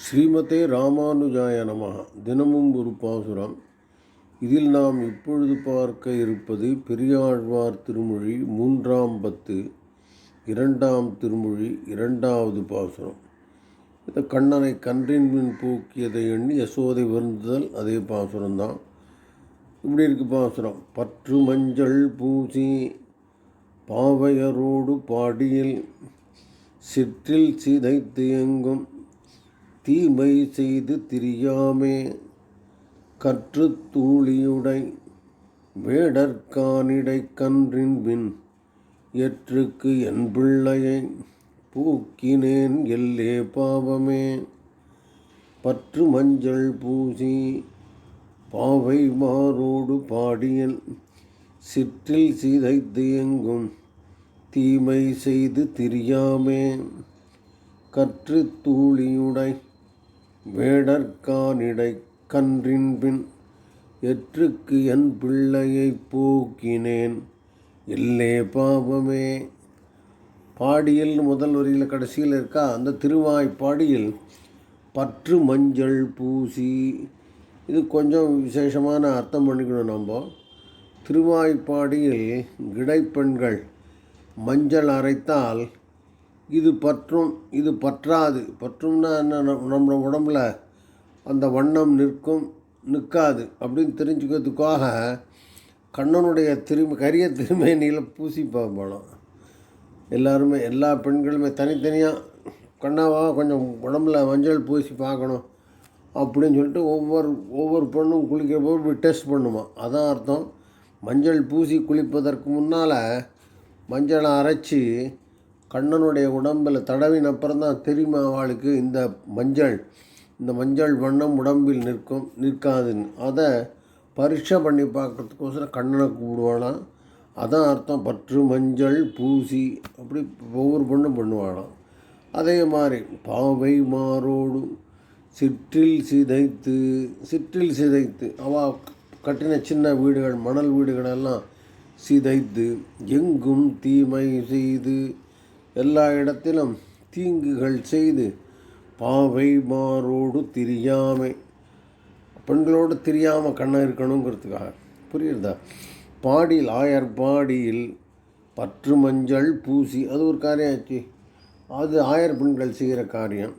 ஸ்ரீமதே ராமானுஜாய நமக தினமும் ஒரு பாசுரம். இதில் நாம் இப்பொழுது பார்க்க இருப்பது பெரியாழ்வார் திருமொழி மூன்றாம் பத்து இரண்டாம் திருமொழி இரண்டாவது பாசுரம். இந்த கண்ணனை கன்றின் மின் போக்கியதை எண்ணி யசோதை வருந்துதல் அதே பாசுரம்தான். இப்படி இருக்கு பாசுரம். பற்று மஞ்சள் பூசி பாவையரோடு பாடியில் சிற்றில் சிதைத்து எங்கும் தீமை செய்து திரியாமே. கற்று தூளியுடை வேடற்கானிடை கன்றின் பின் எற்றுக்கு என் பிள்ளையை பூக்கினேன் எல்லே பாவமே. பற்று மஞ்சள் பூசி பாவை மாறோடு பாடியல் சிற்றில் சிதைத்து எங்கும் தீமை செய்து திரியாமே. கற்று தூளியுடை வேடற்கானிடை கன்றின் பின் எற்றுக்கு என் பிள்ளையைப் போக்கினேன். இல்லே பாவமே. பாடியில் முதல் வரியில் கடைசியில் இருக்கா? அந்த திருவாய்ப்பாடியில் பற்று மஞ்சள் பூசி. இது கொஞ்சம் விசேஷமான அர்த்தம் பண்ணிக்கணும் நம்ம. திருவாய்ப்பாடியில் கிடைப்பெண்கள் மஞ்சள் அரைத்தால் இது பற்றும் இது பற்றாது. பற்றும்னா என்ன? நம்ம உடம்புல அந்த வண்ணம் நிற்கும் நிற்காது அப்படின்னு தெரிஞ்சுக்கிறதுக்காக கண்ணனுடைய திரும்ப கரிய திருமேனியில் பூசி போகணும் எல்லாருமே எல்லா பெண்களுமே தனித்தனியாக கண்ணாவா கொஞ்சம் உடம்புல மஞ்சள் பூசி பார்க்கணும் அப்படின்னு சொல்லிட்டு ஒவ்வொரு ஒவ்வொரு பெண்ணும் குளிக்கிற போது இப்படி டெஸ்ட் பண்ணுமா? அதான் அர்த்தம். மஞ்சள் பூசி குளிப்பதற்கு முன்னால் மஞ்சளை அரைச்சி கண்ணனுடைய உடம்பில் தடவின அப்புறம் தான் தெரியுமா அவளுக்கு? இந்த மஞ்சள். இந்த மஞ்சள் வண்ணம் உடம்பில் நிற்கும் நிற்காதுன்னு அதை பரீட்சை பண்ணி பார்க்கறதுக்கோசரம் கண்ணனை கூப்பிடுவாளாம். அதான் அர்த்தம். பற்று மஞ்சள் பூசி அப்படி ஒவ்வொரு பொண்ணும் பண்ணுவாளாம். அதே மாதிரி பாவை மாறோடும் சிற்றில் சிதைத்து சிற்றில் சிதைத்து அவ கட்டின சின்ன வீடுகள் மணல் வீடுகளெல்லாம் சிதைத்து எங்கும் தீமை செய்து எல்லா இடத்திலும் தீங்குகள் செய்து பாவை மாரோடு திரியாமை. பெண்களோடு தெரியாமல் கண்ணை இருக்கணுங்கிறதுக்காக. புரியுறதா? பாடியில் ஆயர் பாடியில் பற்று மஞ்சள் பூசி அது ஒரு காரியம் ஆச்சு அது ஆயர் பெண்கள் செய்கிற காரியம்.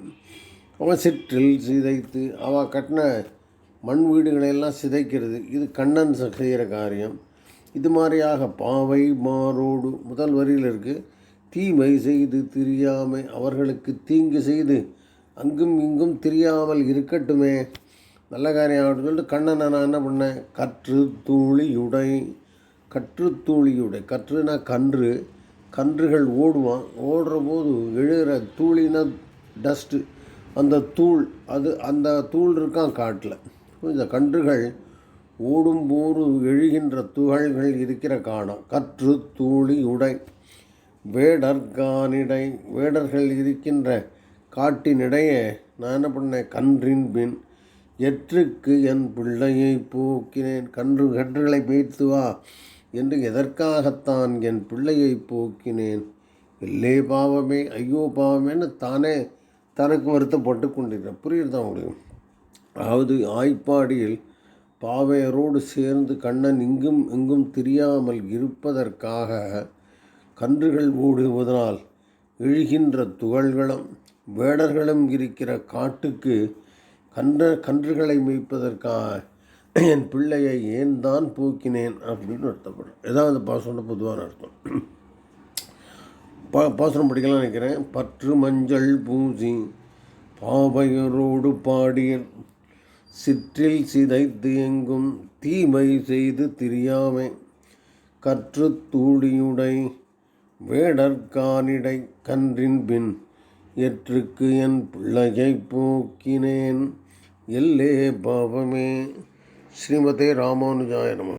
அவன் சிற்றில் சிதைத்து அவள் கட்டின மண் வீடுகளையெல்லாம் சிதைக்கிறது. இது கண்ணன் செய்கிற காரியம். இது மாதிரியாக பாவை மாரோடு முதல் வரியில் இருக்குது தீமை செய்து தெரியாமை அவர்களுக்கு தீங்கு செய்து அங்கும் இங்கும் தெரியாமல் இருக்கட்டுமே. நல்ல காரியம் ஆகட்டும் சொல்லிட்டு கண்ணனை நான் என்ன பண்ணேன்? கற்று தூளியுடை கற்று தூளியுடை கற்றுனா கன்று. கன்றுகள் ஓடுவான். ஓடுற போது எழுகிற தூளினா டஸ்ட்டு அந்த தூள் அது அந்த தூள் இருக்கான் காட்டில். இந்த கன்றுகள் ஓடும்போது எழுகின்ற துகள்கள் இருக்கிற காணம். கற்று தூளி உடை வேடர்கானிடை வேடர்கள் இருக்கின்ற காட்டினிடையே நான் என்ன பண்ணேன் கன்றின் பின் எற்றுக்கு என் பிள்ளையை போக்கினேன். கன்று கன்றுகளை மேய்த்து வா என்று எதற்காகத்தான் என் பிள்ளையை போக்கினேன்? இல்லே பாவமே ஐயோ பாவமேன்னு தானே தனக்கு வருத்தப்பட்டு கொண்டிருக்கிறேன் புரியுறதா உங்களுக்கு? அதாவது ஆய்ப்பாடியில் பாவையரோடு சேர்ந்து கண்ணன் இங்கும் எங்கும் தெரியாமல் இருப்பதற்காக கன்றுகள் ஓடுவதனால் எழுகின்ற துகள்களும் வேடர்களும் இருக்கிற காட்டுக்கு கன்ற கன்றுகளை மேய்ப்பதற்காக என் பிள்ளையை ஏன் தான் போக்கினேன் அப்படின்னு அர்த்தப்படும். ஏதாவது பாசனம் பொதுவான அர்த்தம். பா பாசனம் படிக்கலாம் நினைக்கிறேன். பற்று மஞ்சள் பூசி பாவையரோடு பாடியன் சிற்றில் சிதைத்து எங்கும் தீமை செய்து திரியாமை கற்று தூளியுடை வேடற்கானிடை கன்றின் பின் எற்றுக்கு என் பிள்ளையை போக்கினேன். எல்லே பாவமே. ஸ்ரீமதே ராமானுஜாய நம.